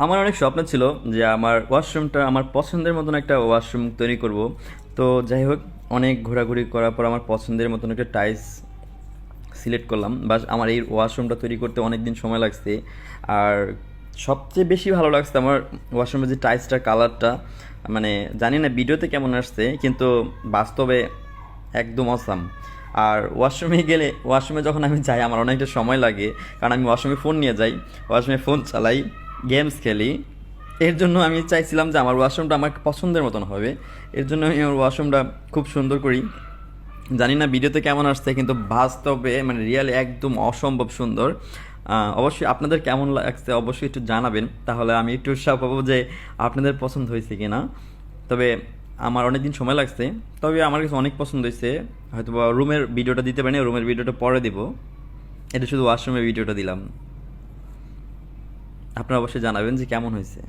আমার অনেক স্বপ্ন ছিল যে আমার ওয়াশরুমটা আমার পছন্দের মতন একটা ওয়াশরুম তৈরি করব। তো যাই হোক, অনেক ঘোরাঘুরি করার পর আমার পছন্দের মতন একটা টাইলস সিলেক্ট করলাম। বা আমার এই ওয়াশরুমটা তৈরি করতে অনেক দিন সময় লাগছে। আর সবচেয়ে বেশি ভালো লাগছে আমার ওয়াশরুমের যে টাইলসটার কালারটা মানে জানি না ভিডিওতে কেমন আসছে, কিন্তু বাস্তবে একদম অসাম আর ওয়াশরুমে গেলে ওয়াশরুমে যখন আমি যাই, আমার অনেকটা সময় লাগে। কারণ আমি ওয়াশরুমে ফোন নিয়ে যাই ওয়াশরুমে ফোন চালাই। গেমস খেলি। এর জন্য আমি চাইছিলাম যে আমার ওয়াশরুমটা আমার পছন্দের মতন হবে। এর জন্য আমি আমার ওয়াশরুমটা খুব সুন্দর করি। জানি না ভিডিওতে কেমন আসছে, কিন্তু বাস্তবে মানে রিয়েলি একদম অসম্ভব সুন্দর। অবশ্যই আপনাদের কেমন লাগছে অবশ্যই একটু জানাবেন। তাহলে আমি একটু উৎসাহ পাবো যে আপনাদের পছন্দ হয়েছে কি না তবে আমার অনেক দিন সময় লাগছে। তবে আমার কাছে অনেক পছন্দ হয়েছে। হয়তো রুমের ভিডিওটা দিতে পারিনি রুমের ভিডিওটা পরে দিব। এটা শুধু ওয়াশরুমের ভিডিওটা দিলাম। আপনারা অবশ্যই জানাবেন যে কেমন হয়েছে।